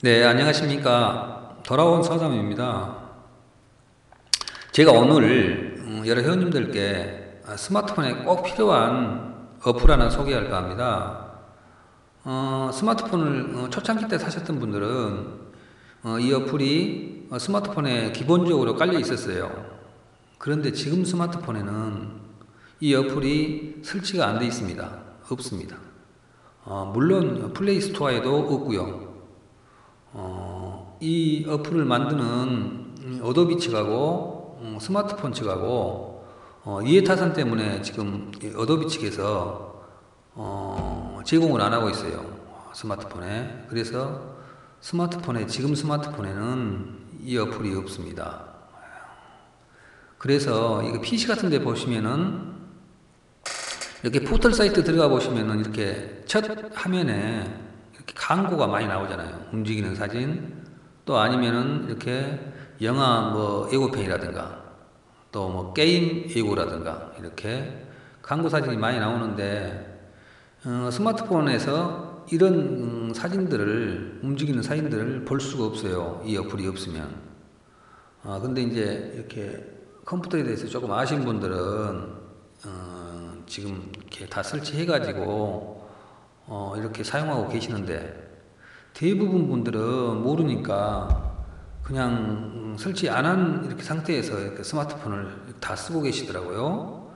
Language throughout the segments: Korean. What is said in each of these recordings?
네, 안녕하십니까. 돌아온 서담입니다. 제가 오늘 음, 여러 회원님들께 스마트폰에 꼭 필요한 어플 하나 소개할까 합니다. 어, 스마트폰을 어, 초창기 때 사셨던 분들은 어, 이 어플이 어, 스마트폰에 기본적으로 깔려 있었어요. 그런데 지금 스마트폰에는 이 어플이 설치가 안 돼 있습니다. 없습니다. 어, 물론 플레이 스토어에도 없고요. 어, 이 어플을 만드는 어도비 측하고 음, 스마트폰 측하고 어, 이해타산 때문에 지금 어도비 측에서 어, 제공을 안 하고 있어요. 스마트폰에. 그래서 스마트폰에 지금 스마트폰에는 이 어플이 없습니다. 그래서 이거 PC 같은 데 보시면은 이렇게 포털 사이트 들어가 보시면은 이렇게 첫 화면에 광고가 많이 나오잖아요. 움직이는 사진. 또 아니면은 이렇게 영화 뭐 예고편이라든가 또 뭐 게임 예고라든가 이렇게 광고 사진이 많이 나오는데 어, 스마트폰에서 이런 음, 사진들을 움직이는 사진들을 볼 수가 없어요. 이 어플이 없으면. 아 근데 이제 이렇게 컴퓨터에 대해서 조금 아신 분들은 어, 지금 이렇게 다 설치해가지고 어, 이렇게 사용하고 계시는데 대부분 분들은 모르니까 그냥 설치 안 한 이렇게 상태에서 이렇게 스마트폰을 다 쓰고 계시더라고요.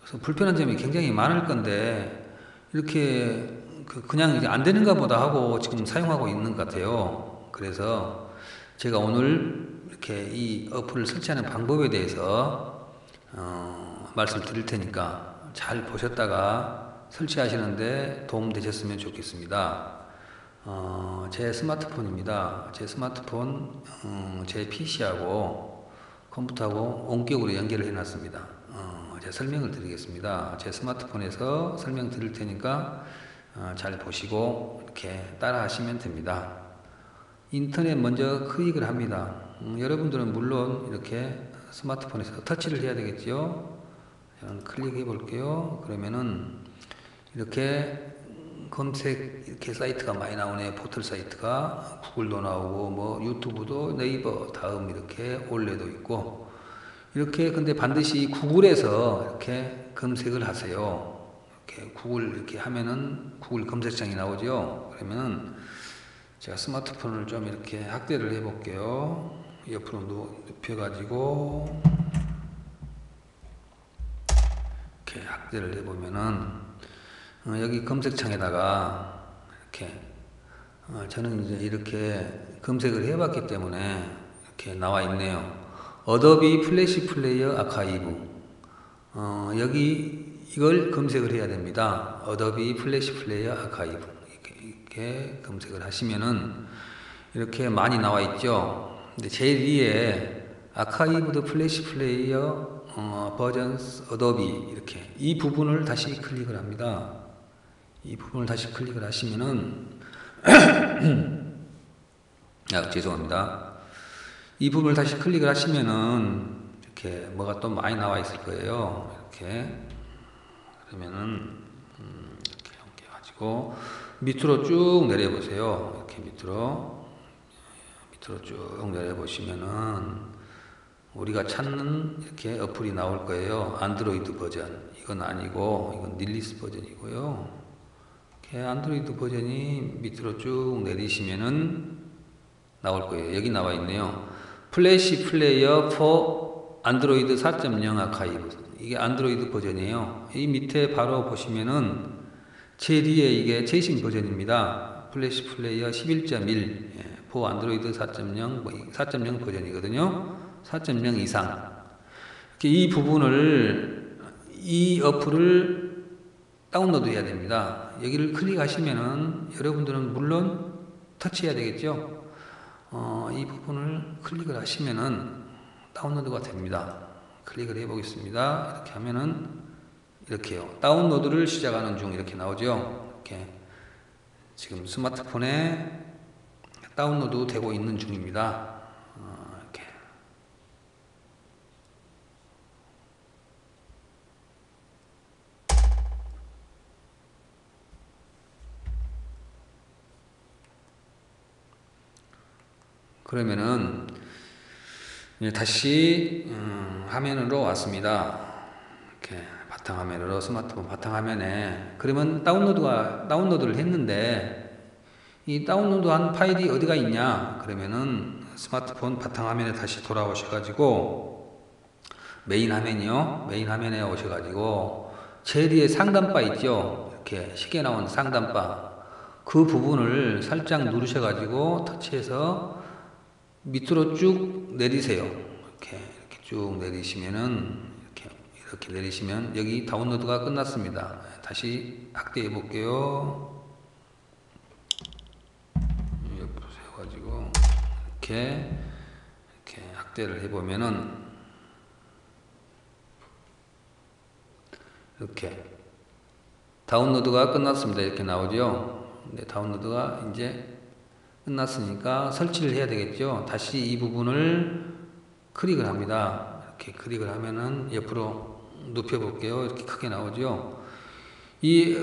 그래서 불편한 점이 굉장히 많을 건데 이렇게 그 그냥 이제 안 되는가 보다 하고 지금 사용하고 있는 것 같아요. 그래서 제가 오늘 이렇게 이 어플을 설치하는 방법에 대해서 어, 말씀 드릴 테니까 잘 보셨다가 설치하시는데 도움 되셨으면 좋겠습니다. 어, 제 스마트폰입니다. 제 스마트폰, 음, 제 PC하고 컴퓨터하고 원격으로 연결을 해놨습니다. 어, 제가 설명을 드리겠습니다. 제 스마트폰에서 설명 드릴 테니까 어, 잘 보시고 이렇게 따라 하시면 됩니다. 인터넷 먼저 클릭을 합니다. 음, 여러분들은 물론 이렇게 스마트폰에서 터치를 해야 되겠죠. 클릭해 볼게요. 그러면은 이렇게 검색 이렇게 사이트가 많이 나오네 포털 사이트가 구글도 나오고 뭐 유튜브도 네이버 다음 이렇게 올레도 있고 이렇게 근데 반드시 구글에서 이렇게 검색을 하세요. 이렇게 구글 이렇게 하면은 구글 검색창이 나오죠. 그러면 제가 스마트폰을 좀 이렇게 확대를 해 볼게요. 옆으로 눕혀 가지고 이렇게 확대를 해 보면은 어, 여기 검색창에다가 이렇게 어, 저는 이제 이렇게 검색을 해봤기 때문에 이렇게 나와 있네요. 어도비 플래시 플레이어 아카이브 어, 여기 이걸 검색을 해야 됩니다. 어도비 플래시 플레이어 아카이브 이렇게, 이렇게 검색을 하시면은 이렇게 많이 나와 있죠. 근데 제일 위에 아카이브드 플래시 플레이어 어, 버전 어도비 이렇게 이 부분을 다시 클릭을 합니다. 이 부분을 다시 클릭을 하시면은 아, 죄송합니다. 이 부분을 다시 클릭을 하시면은 이렇게 뭐가 또 많이 나와 있을 거예요. 이렇게 그러면은 음, 이렇게 이렇게 가지고 밑으로 쭉 내려 보세요. 이렇게 밑으로 밑으로 쭉 내려 보시면은 우리가 찾는 이렇게 어플이 나올 거예요. 안드로이드 버전. 이건 아니고 이건 닐리스 버전이고요. 안드로이드 버전이 밑으로 쭉 내리시면은 나올 거예요. 여기 나와 있네요. 플래시 플레이어 4 안드로이드 4.0 아카이브. 이게 안드로이드 버전이에요. 이 밑에 바로 보시면은 제 뒤에 이게 최신 버전입니다. 플래시 플레이어 11.1 예, 4 안드로이드 4.0 4.0 버전이거든요. 4.0 이상. 이 부분을 이 어플을 다운로드 해야 됩니다. 여기를 클릭하시면은 여러분들은 물론 터치해야 되겠죠. 어, 이 부분을 클릭을 하시면은 다운로드가 됩니다. 클릭을 해 보겠습니다. 이렇게 하면은 이렇게요. 다운로드를 시작하는 중 이렇게 나오죠. 이렇게 지금 스마트폰에 다운로드 되고 있는 중입니다. 그러면은 다시 음, 화면으로 왔습니다. 이렇게 바탕화면으로 스마트폰 바탕화면에 그러면 다운로드가 다운로드를 했는데 이 다운로드한 파일이 어디가 있냐? 그러면은 스마트폰 바탕화면에 다시 돌아오셔가지고 메인 화면이요. 메인 화면에 오셔가지고 제일 뒤에 상단바 있죠? 이렇게 쉽게 나온 상단바. 그 부분을 살짝 누르셔가지고 터치해서 밑으로 쭉 내리세요 이렇게 이렇게 쭉 내리시면은 이렇게 이렇게 내리시면 여기 다운로드가 끝났습니다 다시 확대해 볼게요 옆으로 세워가지고 이렇게 이렇게 확대를 해보면은 이렇게 다운로드가 끝났습니다. 이렇게 나오죠. 근데 다운로드가 이제 끝났으니까 설치를 해야 되겠죠. 다시 이 부분을 클릭을 합니다. 이렇게 클릭을 하면은 옆으로 눕혀 볼게요. 이렇게 크게 나오죠. 이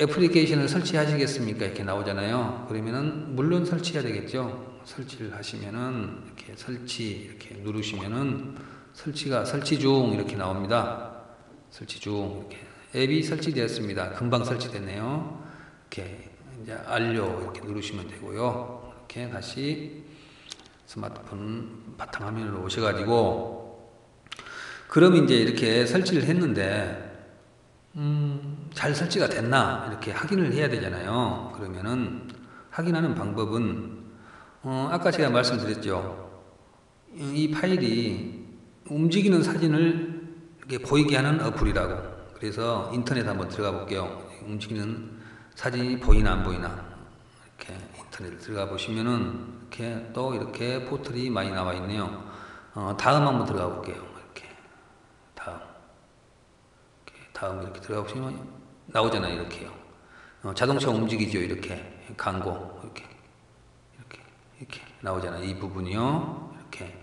애플리케이션을 설치하시겠습니까? 이렇게 나오잖아요. 그러면은 물론 설치해야 되겠죠. 설치를 하시면은 이렇게 설치 이렇게 누르시면은 설치가 설치 중 이렇게 나옵니다. 설치 중 이렇게 앱이 설치되었습니다. 금방 설치됐네요. 이렇게 이제 완료 이렇게 누르시면 되고요. 이렇게 다시 스마트폰 바탕화면으로 오셔가지고 그럼 이제 이렇게 설치를 했는데 음, 잘 설치가 됐나 이렇게 확인을 해야 되잖아요. 그러면은 확인하는 방법은 어, 아까 제가 말씀드렸죠. 이 파일이 움직이는 사진을 이렇게 보이게 하는 어플이라고. 그래서 인터넷 한번 들어가 볼게요. 움직이는 사진이 보이나 안 보이나 이렇게 인터넷 들어가 보시면은 이렇게 또 이렇게 포털이 많이 나와 있네요. 어, 다음 한번 들어가 볼게요. 이렇게. 다음. 다음 이렇게 들어가 보시면 나오잖아요 이렇게요. 어, 자동차 움직이죠 이렇게. 광고. 이렇게. 이렇게. 이렇게 나오잖아요. 이 부분이요. 이렇게.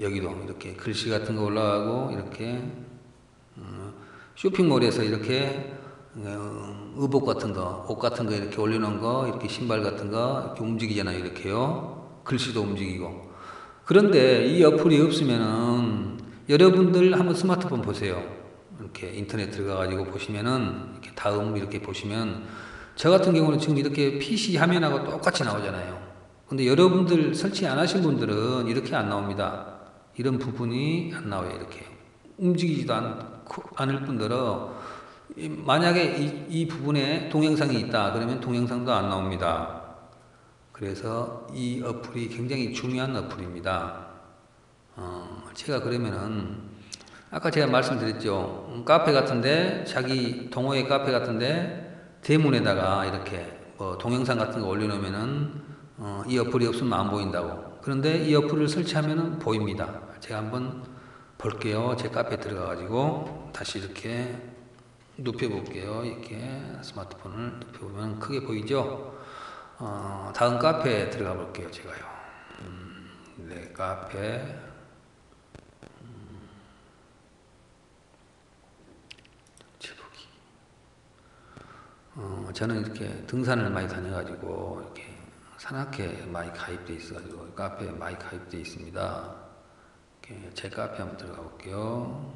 여기도 이렇게 글씨 같은 거 올라가고 이렇게 어, 쇼핑몰에서 이렇게 어, 의복 같은 거, 옷 같은 거 이렇게 올려놓은 거, 이렇게 신발 같은 거 이렇게 움직이잖아요 이렇게요 글씨도 움직이고 그런데 이 어플이 없으면은 여러분들 한번 스마트폰 보세요. 이렇게 인터넷 들어가 가지고 보시면은 이렇게 다음 이렇게 보시면 저 같은 경우는 지금 이렇게 PC 화면하고 똑같이 나오잖아요. 근데 여러분들 설치 안 하신 분들은 이렇게 안 나옵니다. 이런 부분이 안 나와요. 이렇게 움직이지도 않고 않을 뿐더러 이- 만약에 이, 이 부분에 동영상이 있다 그러면 동영상도 안 나옵니다. 그래서 이 어플이 굉장히 중요한 어플입니다. 어, 제가 그러면은 아까 제가 말씀드렸죠. 음, 카페 같은데 자기 동호회 카페 같은데 대문에다가 이렇게 뭐 동영상 같은 거 올려놓으면은 어, 이 어플이 없으면 안 보인다고. 그런데 이 어플을 설치하면은 보입니다. 제가 한번 볼게요. 제 카페 들어가 가지고 다시 이렇게 눕혀 볼게요. 이렇게 스마트폰을 눕혀 보면 크게 보이죠. 어, 다음 카페에 들어가 볼게요. 제가요. 음, 네 카페. 제보기. 어, 저는 이렇게 등산을 많이 다녀가지고 이렇게 산악회 많이 가입돼 있어가지고 카페에 많이 가입돼 있습니다. 이렇게 제 카페 한번 들어가 볼게요.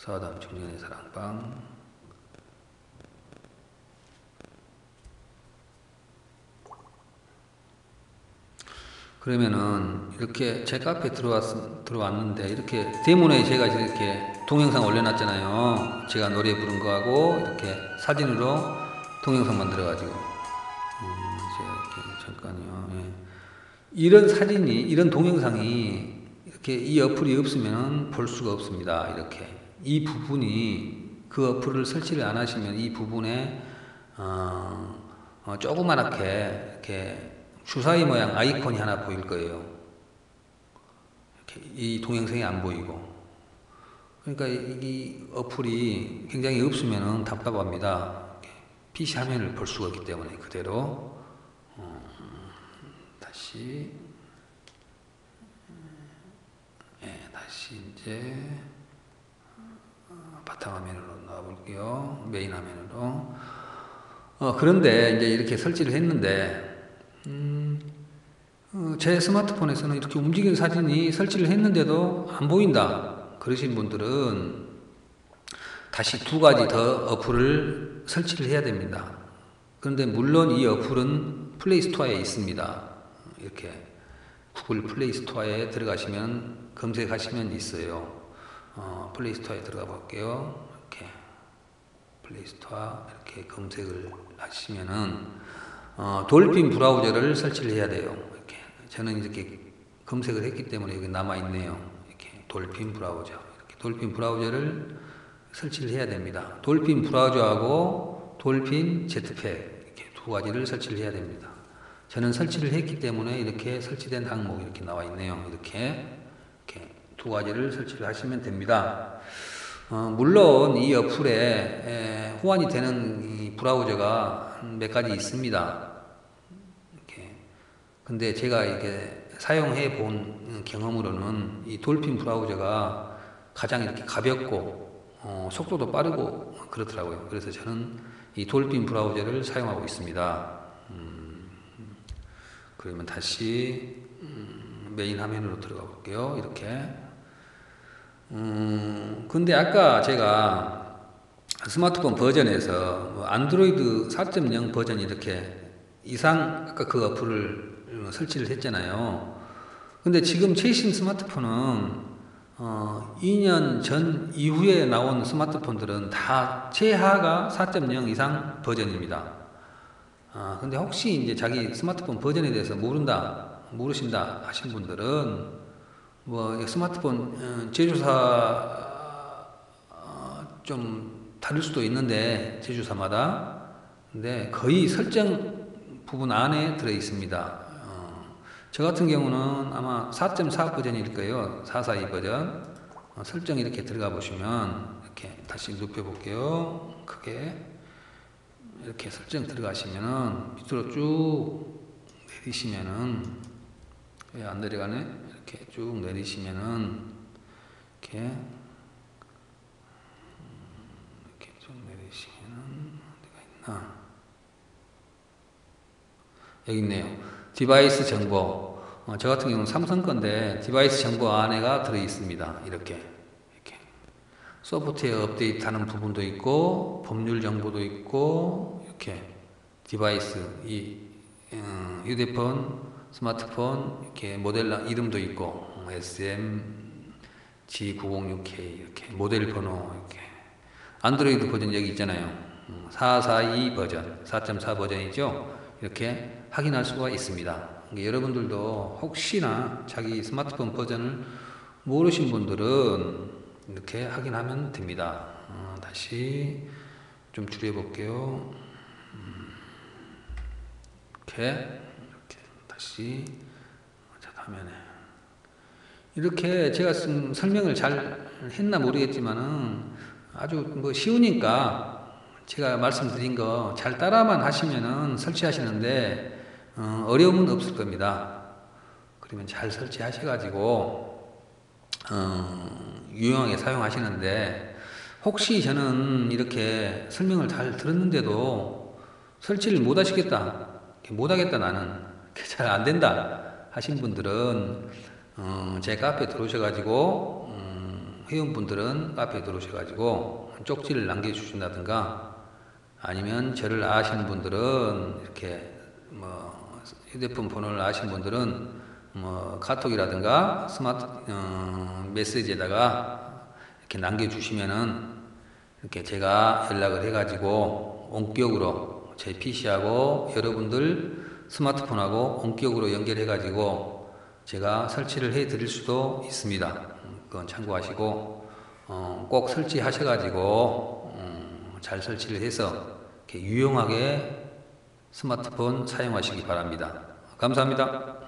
서담 청년의 사랑방. 그러면은 이렇게 제 카페 들어왔 들어왔는데 이렇게 대문에 제가 이렇게 동영상 올려놨잖아요. 제가 노래 부른 거하고 이렇게 사진으로 동영상 만들어 가지고 음, 제가 이렇게 잠깐요. 예. 이런 사진이 이런 동영상이 이렇게 이 어플이 없으면 볼 수가 없습니다. 이렇게 이 부분이 그 어플을 설치를 안 하시면 이 부분에 어, 어, 조그만하게 이렇게 주사위 모양 아이콘이 하나 보일 거예요. 이 동영상이 안 보이고. 그러니까 이, 이 어플이 굉장히 없으면 답답합니다. PC 화면을 볼 수가 없기 때문에 그대로 어, 다시 예, 다시 이제 어, 바탕 화면으로 나와볼게요. 메인 화면으로. 어, 그런데 이제 이렇게 설치를 했는데, 음, 어, 제 스마트폰에서는 이렇게 움직이는 사진이 설치를 했는데도 안 보인다. 그러신 분들은 다시 두 가지 더 어플을 설치를 해야 됩니다. 그런데 물론 이 어플은 플레이 스토어에 있습니다. 이렇게 구글 플레이 스토어에 들어가시면 검색하시면 있어요. 어, 플레이 스토어에 들어가 볼게요. 이렇게 플레이 스토어 이렇게 검색을 하시면은 어, 돌핀 브라우저를 설치를 해야 돼요. 이렇게 저는 이렇게 검색을 했기 때문에 여기 남아 있네요. 이렇게 돌핀 브라우저 이렇게 돌핀 브라우저를 설치를 해야 됩니다. 돌핀 브라우저하고 돌핀 제트팩 이렇게 두 가지를 설치를 해야 됩니다. 저는 설치를 했기 때문에 이렇게 설치된 항목이 이렇게 나와 있네요. 이렇게 두 가지를 설치를 하시면 됩니다. 어, 물론 이 어플에 에, 호환이 되는 이 브라우저가 몇 가지 있습니다. 이렇게. 근데 제가 이게 사용해 본 경험으로는 이 돌핀 브라우저가 가장 이렇게 가볍고 어, 속도도 빠르고 그렇더라고요. 그래서 저는 이 돌핀 브라우저를 사용하고 있습니다. 음, 그러면 다시 음, 메인 화면으로 들어가 볼게요. 이렇게. 음, 근데 아까 제가 스마트폰 버전에서 뭐 안드로이드 4.0 버전이 이렇게 이상 아까 그 어플을 설치를 했잖아요. 근데 지금 최신 스마트폰은 어, 2년 전 이후에 나온 스마트폰들은 다 최하가 4.0 이상 버전입니다. 아, 근데 혹시 이제 자기 스마트폰 버전에 대해서 모른다, 모르신다 하신 분들은 뭐 스마트폰 어, 제조사 어, 좀 다를 수도 있는데 제조사마다 근데 거의 설정 부분 안에 들어 있습니다. 어, 저 같은 경우는 아마 4.4 버전일 거예요. 442 버전. 어, 설정 이렇게 들어가 보시면 이렇게 다시 눕혀 볼게요. 크게 이렇게 설정 들어가시면은 밑으로 쭉 내리시면은 왜안 내려가네? 이렇게 쭉 내리시면은 이렇게 음, 이렇게 쭉 내리시면은 어디가 있나? 여기 있네요. 디바이스 정보. 어, 저 같은 경우는 삼성 건데 디바이스 정보 안에가 들어 있습니다. 이렇게 이렇게 소프트웨어 업데이트 하는 부분도 있고 법률 정보도 있고 이렇게 디바이스 이 어, 휴대폰, 스마트폰 이렇게 모델 이름도 있고 어, SM G906K 이렇게 모델 번호 이렇게 안드로이드 버전 여기 있잖아요. 442 버전, 4.4 버전이죠. 이렇게 확인할 수가 있습니다. 여러분들도 혹시나 자기 스마트폰 버전을 모르신 분들은 이렇게 확인하면 됩니다. 어, 다시 좀 줄여볼게요. 음, 이렇게 다시 자 화면에 이렇게 제가 좀 설명을 잘 했나 모르겠지만은 아주 뭐 쉬우니까 제가 말씀드린 거 잘 따라만 하시면은 설치하시는데 어, 어려움은 없을 겁니다. 그러면 잘 설치하셔가지고 어, 유용하게 사용하시는데 혹시 저는 이렇게 설명을 잘 들었는데도 설치를 못 하시겠다, 못 하겠다 나는 잘 안 된다 하신 분들은 어, 제 카페 들어오셔가지고 음, 회원분들은 카페 들어오셔가지고 쪽지를 남겨주신다든가 아니면 저를 아시는 분들은 이렇게 뭐 휴대폰 번호를 아시는 분들은 뭐 카톡이라든가 스마트 어, 메시지에다가 이렇게 남겨주시면은 이렇게 제가 연락을 해가지고 원격으로 제 PC하고 여러분들 스마트폰하고 원격으로 연결해 가지고 제가 설치를 해 드릴 수도 있습니다. 그건 참고하시고 어, 꼭 설치하셔 가지고 잘 설치를 해서 유용하게 스마트폰 사용하시기 바랍니다. 감사합니다.